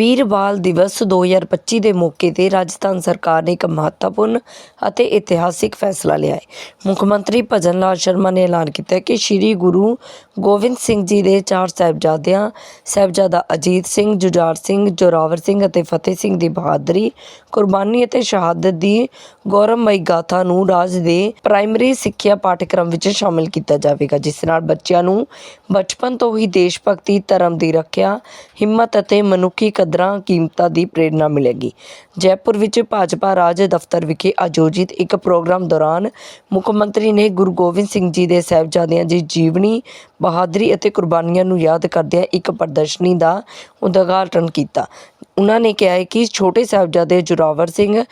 ਵੀਰ ਬਾਲ ਦਿਵਸ 2025 ਦੇ ਮੌਕੇ ਤੇ ਰਾਜਸਥਾਨ ਸਰਕਾਰ ਨੇ ਇੱਕ ਮਹੱਤਵਪੂਰਨ ਅਤੇ ਇਤਿਹਾਸਿਕ ਫੈਸਲਾ ਲਿਆ ਹੈ। ਮੁੱਖ ਮੰਤਰੀ ਭਜਨ ਲਾਲ ਸ਼ਰਮਾ ਨੇ ਐਲਾਨ ਕੀਤਾ ਕਿ ਸ੍ਰੀ ਗੁਰੂ ਗੋਬਿੰਦ ਸਿੰਘ ਜੀ ਦੇ ਚਾਰ ਸਾਹਿਬਜ਼ਾਦਿਆਂ, ਸਾਹਿਬਜ਼ਾਦਾ ਅਜੀਤ ਸਿੰਘ, ਜੁਝਾਰ ਸਿੰਘ, ਜੋਰਾਵਰ ਸਿੰਘ ਅਤੇ ਫਤਿਹ ਸਿੰਘ ਦੀ ਬਹਾਦਰੀ, ਕੁਰਬਾਨੀ ਅਤੇ ਸ਼ਹਾਦਤ ਦੀ ਗੌਰਵਮਈ ਗਾਥਾ ਨੂੰ ਰਾਜ ਦੇ ਪ੍ਰਾਇਮਰੀ ਸਿੱਖਿਆ ਪਾਠਕ੍ਰਮ ਵਿੱਚ ਸ਼ਾਮਿਲ ਕੀਤਾ ਜਾਵੇਗਾ, ਜਿਸ ਨਾਲ ਬੱਚਿਆਂ ਨੂੰ ਬਚਪਨ ਤੋਂ ਹੀ ਦੇਸ਼ ਭਗਤੀ ਧਰਮ ਦੀ ਰੱਖਿਆ, ਹਿੰਮਤ ਅਤੇ ਮਨੁੱਖੀ ਕਦਰਾਂ ਕੀਮਤਾਂ ਦੀ ਪ੍ਰੇਰਣਾ ਮਿਲੇਗੀ। ਜੈਪੁਰ ਵਿੱਚ ਭਾਜਪਾ ਰਾਜ ਦਫ਼ਤਰ ਵਿਖੇ ਆਯੋਜਿਤ ਇੱਕ ਪ੍ਰੋਗਰਾਮ ਦੌਰਾਨ ਮੁੱਖ ਮੰਤਰੀ ਨੇ ਗੁਰੂ ਗੋਬਿੰਦ ਸਿੰਘ ਜੀ ਦੇ ਸਾਹਿਬਜ਼ਾਦਿਆਂ ਦੀ ਜੀਵਨੀ, ਬਹਾਦਰੀ ਅਤੇ ਕੁਰਬਾਨੀਆਂ ਨੂੰ ਯਾਦ ਕਰਦਿਆਂ ਇੱਕ ਪ੍ਰਦਰਸ਼ਨੀ ਦਾ ਉਦਘਾਟਨ ਕੀਤਾ। ਉਹਨਾਂ ਨੇ ਕਿਹਾ ਕਿ ਛੋਟੇ ਸਾਹਿਬਜ਼ਾਦੇ ਜੋਰਾਵਰ ਸਿੰਘ,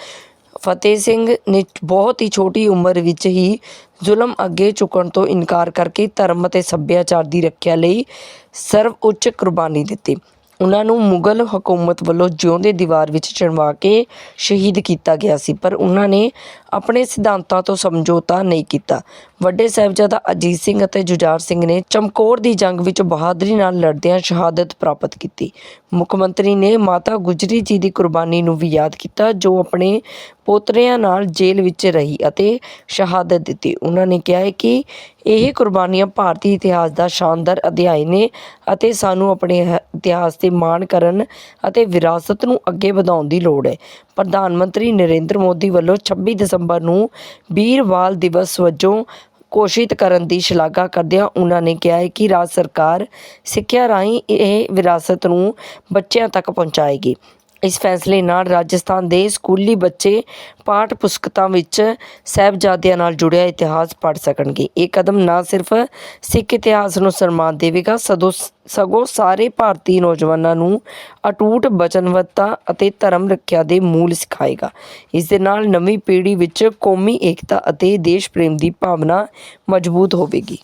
ਫਤਿਹ ਸਿੰਘ ਨੇ ਬਹੁਤ ਹੀ ਛੋਟੀ ਉਮਰ ਵਿੱਚ ਹੀ ਜ਼ੁਲਮ ਅੱਗੇ ਝੁਕਣ ਤੋਂ ਇਨਕਾਰ ਕਰਕੇ ਧਰਮ ਅਤੇ ਸੱਭਿਆਚਾਰ ਦੀ ਰੱਖਿਆ ਲਈ ਸਰਵ ਉੱਚ ਕੁਰਬਾਨੀ ਦਿੱਤੀ। ਉਹਨਾਂ ਨੂੰ ਮੁਗਲ ਹਕੂਮਤ ਵੱਲੋਂ ਜਿਉਂਦੇ ਦੀਵਾਰ ਵਿੱਚ ਚਿਣਵਾ ਕੇ ਸ਼ਹੀਦ ਕੀਤਾ ਗਿਆ ਸੀ, ਪਰ ਉਹਨਾਂ ਨੇ ਆਪਣੇ ਸਿਧਾਂਤਾਂ ਤੋਂ ਸਮਝੌਤਾ ਨਹੀਂ ਕੀਤਾ। ਵੱਡੇ ਸਾਹਿਬਜ਼ਾਦਾ ਅਜੀਤ ਸਿੰਘ ਅਤੇ ਜੁਝਾਰ ਸਿੰਘ ਨੇ ਚਮਕੌਰ ਦੀ ਜੰਗ ਵਿੱਚ ਬਹਾਦਰੀ ਨਾਲ ਲੜਦਿਆਂ ਸ਼ਹਾਦਤ ਪ੍ਰਾਪਤ ਕੀਤੀ। ਮੁੱਖ ਮੰਤਰੀ ਨੇ ਮਾਤਾ ਗੁਜਰੀ ਜੀ ਦੀ ਕੁਰਬਾਨੀ ਨੂੰ ਵੀ ਯਾਦ ਕੀਤਾ, ਜੋ ਆਪਣੇ ਪੋਤਰਿਆਂ ਨਾਲ ਜੇਲ੍ਹ ਵਿੱਚ ਰਹੀ ਅਤੇ ਸ਼ਹਾਦਤ ਦਿੱਤੀ। ਉਹਨਾਂ ਨੇ ਕਿਹਾ ਹੈ ਕਿ ਇਹ ਕੁਰਬਾਨੀਆਂ ਭਾਰਤੀ ਇਤਿਹਾਸ ਦਾ ਸ਼ਾਨਦਾਰ ਅਧਿਆਇ ਨੇ ਅਤੇ ਸਾਨੂੰ ਆਪਣੇ ਇਤਿਹਾਸ ਤੇ ਮਾਣ ਕਰਨ ਅਤੇ ਵਿਰਾਸਤ ਨੂੰ ਅੱਗੇ ਵਧਾਉਣ ਦੀ ਲੋੜ ਹੈ। ਪ੍ਰਧਾਨ ਮੰਤਰੀ ਨਰਿੰਦਰ ਮੋਦੀ ਵੱਲੋਂ 26 ਦਸੰਬਰ ਨੂੰ ਵੀਰਵਾਲ ਦਿਵਸ ਵਜੋਂ ਘੋਸ਼ਿਤ ਕਰਨ ਦੀ ਸ਼ਲਾਘਾ ਕਰਦਿਆਂ ਉਹਨਾਂ ਨੇ ਕਿਹਾ ਹੈ ਕਿ ਰਾਜ ਸਰਕਾਰ ਸਿੱਖਿਆ ਰਾਹੀਂ ਇਹ ਵਿਰਾਸਤ ਨੂੰ ਬੱਚਿਆਂ ਤੱਕ ਪਹੁੰਚਾਏਗੀ। ਇਸ ਫੈਸਲੇ ਨਾਲ ਰਾਜਸਥਾਨ ਦੇ ਸਕੂਲੀ ਬੱਚੇ ਪਾਠ ਪੁਸਤਕਾਂ ਵਿੱਚ ਸਾਹਿਬਜ਼ਾਦਿਆਂ ਨਾਲ ਜੁੜਿਆ ਇਤਿਹਾਸ ਪੜ੍ਹ ਸਕਣਗੇ। ਇਹ ਕਦਮ ਨਾ ਸਿਰਫ ਸਿੱਖ ਇਤਿਹਾਸ ਨੂੰ ਸਨਮਾਨ ਦੇਵੇਗਾ, ਸਦੋਂ ਸਗੋਂ ਸਾਰੇ ਭਾਰਤੀ ਨੌਜਵਾਨਾਂ ਨੂੰ ਅਟੂਟ ਬਚਨਬੱਧਤਾ ਅਤੇ ਧਰਮ ਰੱਖਿਆ ਦੇ ਮੂਲ ਸਿਖਾਏਗਾ। ਇਸ ਦੇ ਨਾਲ ਨਵੀਂ ਪੀੜ੍ਹੀ ਵਿੱਚ ਕੌਮੀ ਏਕਤਾ ਅਤੇ ਦੇਸ਼ ਪ੍ਰੇਮ ਦੀ ਭਾਵਨਾ ਮਜ਼ਬੂਤ ਹੋਵੇਗੀ।